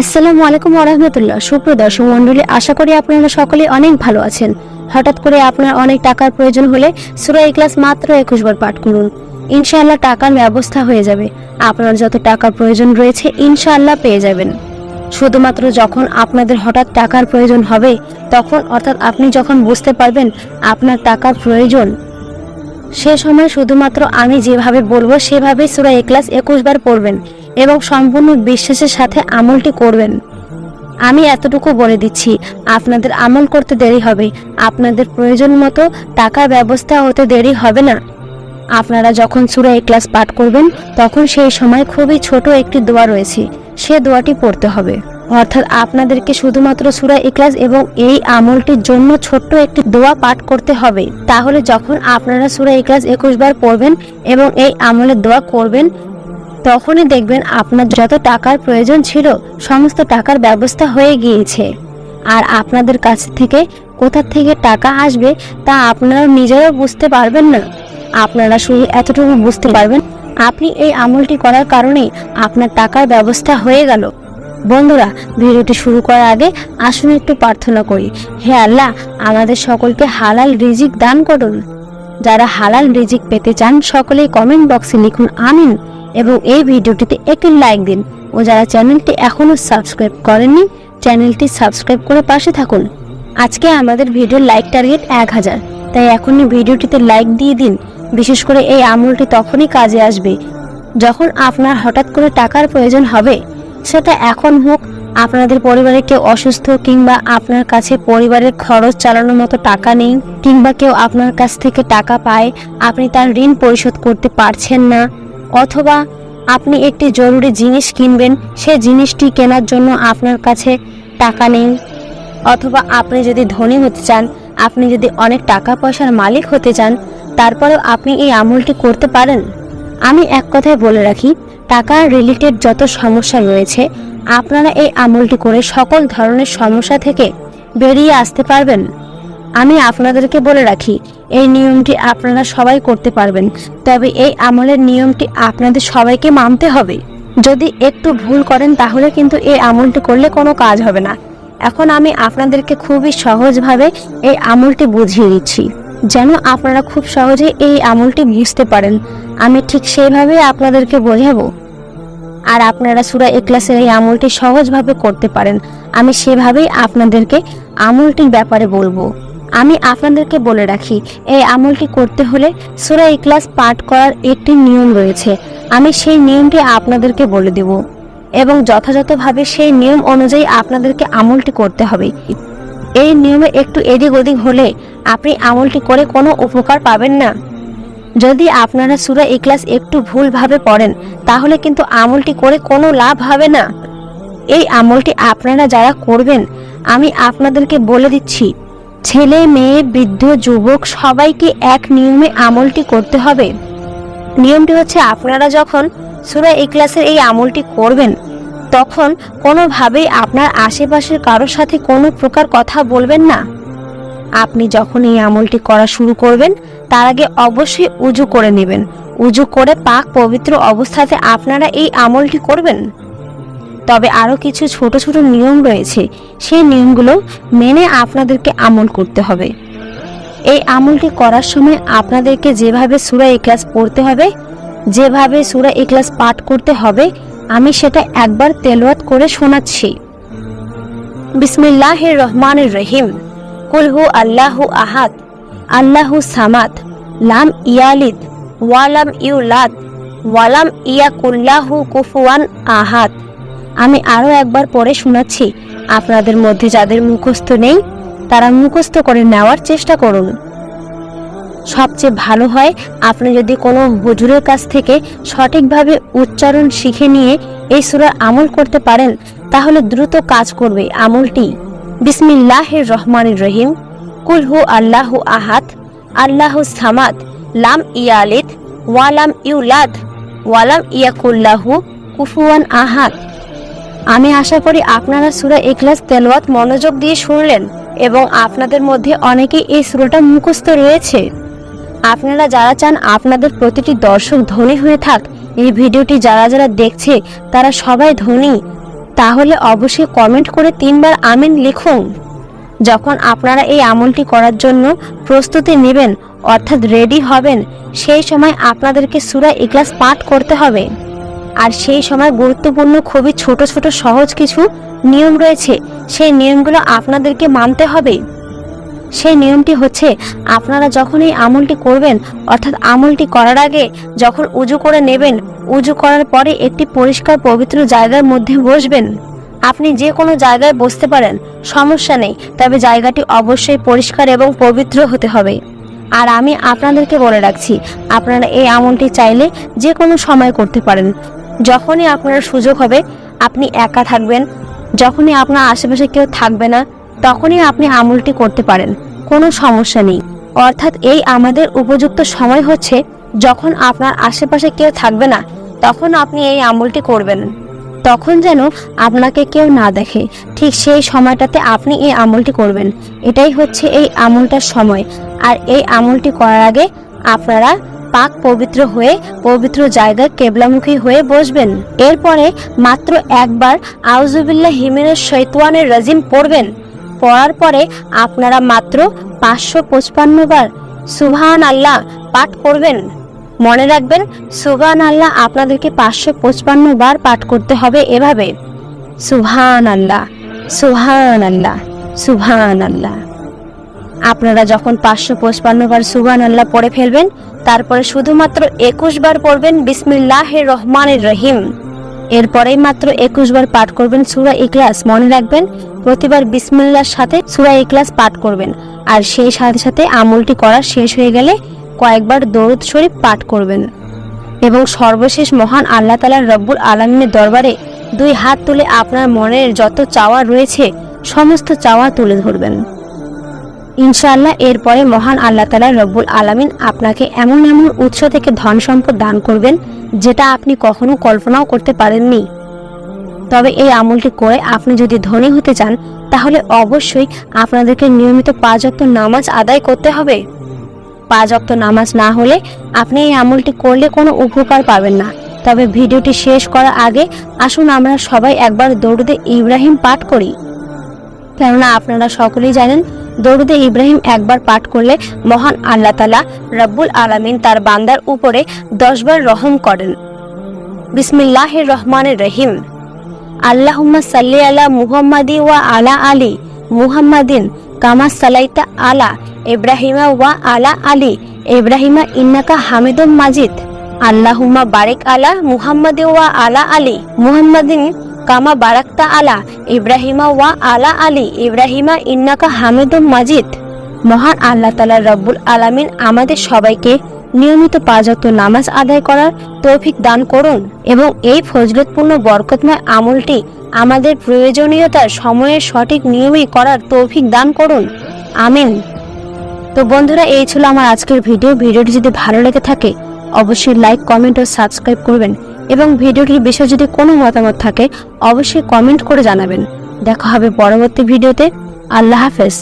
আসসালামু আলাইকুম ওরহমতুল্লাহ সুপ্রদর্শক মণ্ডলী, আশা করি আপনারা সকলে অনেক ভালো আছেন। হঠাৎ করে আপনার অনেক টাকার প্রয়োজন হলে সুরা ক্লাস মাত্র একুশ বার পাঠ করুন। ইনশাআল্লাহ টাকার ব্যবস্থা হয়ে যাবে। আপনার যত টাকার প্রয়োজন রয়েছে, ইনশাআল্লাহ পেয়ে যাবেন। শুধুমাত্র যখন আপনাদের হঠাৎ টাকার প্রয়োজন হবে, তখন অর্থাৎ আপনি যখন বুঝতে পারবেন আপনার টাকার প্রয়োজন, সে সময় শুধুমাত্র আমি যেভাবে বলব সেভাবে সুরা এক্লাস একুশ বার পড়বেন। এবং সম্পূর্ণ বিশ্বাসের সাথে আমলটি করবেন। আমি এতটুকু বলে দিচ্ছি, আপনাদের আমল করতে দেরি হবে। আপনাদের প্রয়োজন মতো টাকার ব্যবস্থা হতে দেরি হবে না। আপনারা যখন সুরা ক্লাস পাঠ করবেন, তখন সেই সময় খুবই ছোট একটি দোয়া রয়েছে। সে দোয়াটি পড়তে হবে। অর্থাৎ আপনাদেরকে শুধুমাত্র সুরা ইকলাস এবং এই আমলটির জন্য ছোট্ট একটি দোয়া পাঠ করতে হবে। তাহলে যখন আপনারা সুরা ইকলাস একুশ বার পড়বেন এবং এই আমলের দোয়া করবেন তখনই দেখবেন আপনার যত টাকার প্রয়োজন ছিল, সমস্ত টাকার ব্যবস্থা হয়ে গিয়েছে। আর আপনাদের কাছ থেকে কোথা থেকে টাকা আসবে, তা আপনারা নিজেরাও বুঝতে পারবেন না। আপনারা শুধু এতটুকু বুঝতে পারবেন, আপনি এই আমলটি করার কারণে আপনার টাকার ব্যবস্থা হয়ে গেল। বন্ধুরা, ভিডিওটি শুরু করার আগে আসুন একটু প্রার্থনা করি। হে আল্লাহ, আমাদের সকলকে হালাল রিজিক দান করুন। যারা হালাল রিজিক পেতে চান, সকলেই কমেন্ট বক্সে লিখুন, আমিন। এবং এই ভিডিওটিতে একটি লাইক দিন। ও যারা চ্যানেলটি এখনও সাবস্ক্রাইব করেননি, চ্যানেলটি সাবস্ক্রাইব করে পাশে থাকুন। আজকে আমাদের ভিডিওর লাইক টার্গেট এক হাজার। তাই এখনই ভিডিওটিতে লাইক দিয়ে দিন। বিশেষ করে এই আমলটি তখনই কাজে আসবে যখন আপনার হঠাৎ করে টাকার প্রয়োজন হবে। সেটা এখন হোক, আপনাদের পরিবারে কেউ অসুস্থ কিংবা আপনার কাছে পরিবারের খরচ চালানোর মতো টাকা নেই, কিংবা কেউ আপনার কাছ থেকে টাকা পায়, আপনি তার ঋণ পরিশোধ করতে পারছেন না অথবা আপনি একটি জরুরি জিনিস কিনবেন, সে জিনিসটি কেনার জন্য আপনার কাছে টাকা নেই। অথবা আপনি যদি ধনী হতে চান, আপনি যদি অনেক টাকা পয়সার মালিক হতে চান, তারপরেও আপনি এই আমলটি করতে পারেন। আমি এক কথায় বলে রাখি, টাকা রিলেটেড যত সমস্যা রয়েছে, আপনারা এই আমলটি করে সকল ধরনের সমস্যা থেকে বেরিয়ে আসতে পারবেন। আমি আপনাদেরকে বলে রাখি, এই নিয়মটি আপনারা সবাই করতে পারবেন। তবে এই আমলের নিয়মটি আপনাদের সবাইকে মানতে হবে। যদি একটু ভুল করেন, তাহলে কিন্তু এই আমলটি করলে কোনো কাজ হবে না। এখন আমি আপনাদেরকে খুবই সহজভাবে এই আমলটি বুঝিয়ে দিচ্ছি। যেন আপনারা খুব সহজে এই আমলটি বুঝতে পারেন। আমি ঠিক সেইভাবে আপনাদেরকে বোঝাবো। আর আপনারা সুরা এক্লাসের এই আমলটি সহজভাবে করতে পারেন। আমি সেভাবেই আপনাদেরকে আমলটির ব্যাপারে বলব। আমি আপনাদেরকে বলে রাখি, এই আমলটি করতে হলে সুরা ইকলাস পাঠ করার একটি নিয়ম রয়েছে। আমি সেই নিয়মটি আপনাদেরকে বলে দেব এবং যথাযথভাবে সেই নিয়ম অনুযায়ী আপনাদেরকে আমলটি করতে হবে। এই নিয়মে একটু এদিক ওদিক হলে আপনি আমলটি করে কোনো উপকার পাবেন না। যদি আপনারা সুরা ইকলাস একটু ভুলভাবে পড়েন, তাহলে কিন্তু আমলটি করে কোনো লাভ হবে না। এই আমলটি আপনারা যারা করবেন, আমি আপনাদেরকে বলে দিচ্ছি ছেলে, মেয়ে, বৃদ্ধ, যুবক সবাইকে এক নিয়মে আমলটি করতে হবে। নিয়মটি হচ্ছে আপনারা যখন সুরা ইকলাসের এই আমলটি করবেন, তখন কোনোভাবেই আপনার আশেপাশের কারোর সাথে কোনো প্রকার কথা বলবেন না। আপনি যখন এই আমলটি করা শুরু করবেন, তার আগে অবশ্যই উজু করে নেবেন। উজু করে পাক পবিত্র অবস্থাতে আপনারা এই আমলটি করবেন। তবে আরও কিছু ছোট ছোট নিয়ম রয়েছে। সেই নিয়মগুলো মেনে আপনাদেরকে আমল করতে হবে। এই আমলটি করার সময় আপনাদেরকে যেভাবে সুরা ইকলাস পড়তে হবে, যেভাবে সুরা ইকলাস পাঠ করতে হবে, আমি সেটা একবার তেলাওয়াত করে শোনাচ্ছি। বিসমিল্লাহির রহমান রহিম। কুলহু আল্লাহু আহাদ, আল্লাহু সামাদ, লাম ইয়ালিদ ওয়ালাম ইউলাদ ওয়ালাম ইয়াকুল্লাহু কুফুয়ান আহাদ। আমি আরও একবার পরে শোনাচ্ছি। আপনাদের মধ্যে যাদের মুখস্থ নেই, তারা মুখস্থ করে নেওয়ার চেষ্টা করুন। সবচেয়ে ভালো হয়, আপনি যদি কোনো হুজুরের কাছ থেকে সঠিকভাবে উচ্চারণ শিখে নিয়ে এই সুরার আমল করতে পারেন, তাহলে দ্রুত কাজ করবে আমলটি। বিসমিল্লাহির রহমানির রহিম। কুল হু আল্লাহু আহাদ, আল্লাহু সামাদ, লাম ইয়ালিদ ওয়ালাম ইউলাদ ওয়ালাম ইয়াকুল্লাহু কুফুয়ান আহাদ। আমি আশা করি আপনারা সুরা এখলাস তেলাওয়াত, মনোযোগ দিয়ে শুনলেন এবং আপনাদের মধ্যে অনেকেই এই সুরাটা মুখস্থ রয়েছে। আপনারা যারা চান আপনাদের প্রতিটি দর্শক ধনী হয়ে থাক, এই ভিডিওটি যারা যারা দেখছে তারা সবাই ধনী। তাহলে অবশ্যই কমেন্ট করে তিনবার আমিন লিখুন। যখন আপনারা এই আমলটি করার জন্য প্রস্তুতি নেবেন, অর্থাৎ রেডি হবেন, সেই সময় আপনাদেরকে সুরা ইখলাস পাঠ করতে হবে। আর সেই সময় গুরুত্বপূর্ণ, খুবই ছোট ছোট, সহজ কিছু নিয়ম রয়েছে। সেই নিয়মগুলো আপনাদেরকে মানতে হবে। সেই নিয়মটি হচ্ছে, আপনারা যখন এই আমলটি করবেন, অর্থাৎ আমলটি করার আগে যখন উজু করে নেবেন, উজু করার পরে একটি পরিষ্কার, পবিত্র জায়গার মধ্যে বসবেন। আপনি যে কোনো জায়গায় বসতে পারেন, সমস্যা নেই, তবে জায়গাটি অবশ্যই পরিষ্কার এবং পবিত্র হতে হবে। আর আমি আপনাদেরকে বলে রাখছি, আপনারা এই আমলটি চাইলে যে কোনো সময় করতে পারেন। যখনই আপনার সুযোগ হবে, আপনি একা থাকবেন। যখনই আপনার আশেপাশে কেউ থাকবে না, তখনই আপনি আমলটি করতে পারেন। কোনো সমস্যা নেই। অর্থাৎ এই আমাদের উপযুক্ত সময় হচ্ছে, যখন আপনার আশেপাশে কেউ থাকবে না, তখন আপনি এই আমলটি করবেন। তখন যেন আপনাকে কেউ না দেখে, ঠিক সেই সময়টাতে আপনি এই আমলটি করবেন। এটাই হচ্ছে এই আমলটার সময়। আর এই আমলটি করার আগে আপনারা পাক পবিত্র হয়ে, পবিত্র জায়গায় কেবলামুখী হয়ে বসবেন। এরপরে মাত্র একবার আউজুবিল্লাহ হিমেনের শৈতানের রাজিম পড়বেন। পড়ার পরে আপনারা মাত্র পাঁচশো পঁচপান্ন বার সুবহান আল্লাহ পাঠ করবেন। মনে রাখবেন সুবহান আল্লাহ আপনাদেরকে পাঁচশো পঁচপান্ন বার পাঠ করতে হবে এভাবে। সুবহান আল্লাহ সুবহান আল্লাহ সুবহান আল্লাহ আপনারা যখন পাঁচশো পঁচপান্ন বার সুবহান আল্লাহ পড়ে ফেলবেন, তারপরে শুধুমাত্র একুশ বার পড়বেন বিসমিল্লাহ রহমানের রহিম। এরপরেই মাত্র একুশ বার পাঠ করবেন সুরা ইখলাস, মনে রাখবেন, প্রতিবার বিসমিল্লার সাথে সুরা ইখলাস পাঠ করবেন। আর সেই সাথে সাথে আমলটি করা শেষ হয়ে গেলে কয়েকবার দরুদ শরীফ পাঠ করবেন। এবং সর্বশেষ মহান আল্লাহ তালার রব্বুল আলমিনের দরবারে দুই হাত তুলে আপনার মনের যত চাওয়া রয়েছে, সমস্ত চাওয়া তুলে ধরবেন। ইনশাআল্লাহ এরপরে মহান আল্লাহ তালা রব্বুল আলামিন আপনাকে এমন এমন উৎস থেকে ধন সম্পদ দান করবেন, যেটা আপনি কখনো কল্পনাও করতে পারেননি। তবে এই আমলটি করে আপনি যদি ধনী হতে চান, তাহলে অবশ্যই আপনাদেরকে নিয়মিত পাঁচ নামাজ আদায় করতে হবে। পাঁচ নামাজ না হলে আপনি এই আমলটি করলে কোনো উপকার পাবেন না। তবে ভিডিওটি শেষ করার আগে আসুন আমরা সবাই একবার দৌড়দে ইব্রাহিম পাঠ করি। কেননা আপনারা সকলেই জানেন দরুদে ইব্রাহিম একবার পাঠ করলে মহান আল্লাহ তালা রব্বুল আলামিন তার বান্দার উপরে দশবার রহম করেন। বিসমিল্লাহ রহমানের রহিম। আল্লাহুম্মা সাল্লি আলা মুহাম্মাদি ওয়া আলা আলী মুহাম্মাদিন কামা সালাইতা আলা ইব্রাহিমা ওয়া আলা আলী ইব্রাহিমা ইন্নাকা হামিদুম মাজিদ। আল্লাহুম্মা বারেক আলা মুহাম্মাদি ওয়া আলা আলী মুহাম্মাদিন কামা বারাক্তা আলা ইব্রাহিমা ওয়া আলা আলী ইব্রাহিমা ইন্নাকা হামিদুম মাজিদ। মহান আল্লাহ তালা রব্বুল আলামিন আমাদের সবাইকে নিয়মিত পাঁচত নামাজ আদায় করার তৌফিক দান করুন এবং এই ফজলতপূর্ণ বরকতময় আমলটি আমাদের প্রয়োজনীয়তার সময়ের সঠিক নিয়মেই করার তৌফিক দান করুন। আমিন। তো বন্ধুরা, এই ছিল আমার আজকের ভিডিও। ভিডিওটি যদি ভালো লেগে থাকে, অবশ্যই লাইক, কমেন্ট ও সাবস্ক্রাইব করবেন। এবং ভিডিওটির বিষয়ে যদি কোনো মতামত থাকে, অবশ্যই কমেন্ট করে জানাবেন। দেখা হবে পরবর্তী ভিডিওতে। আল্লাহ হাফেজ।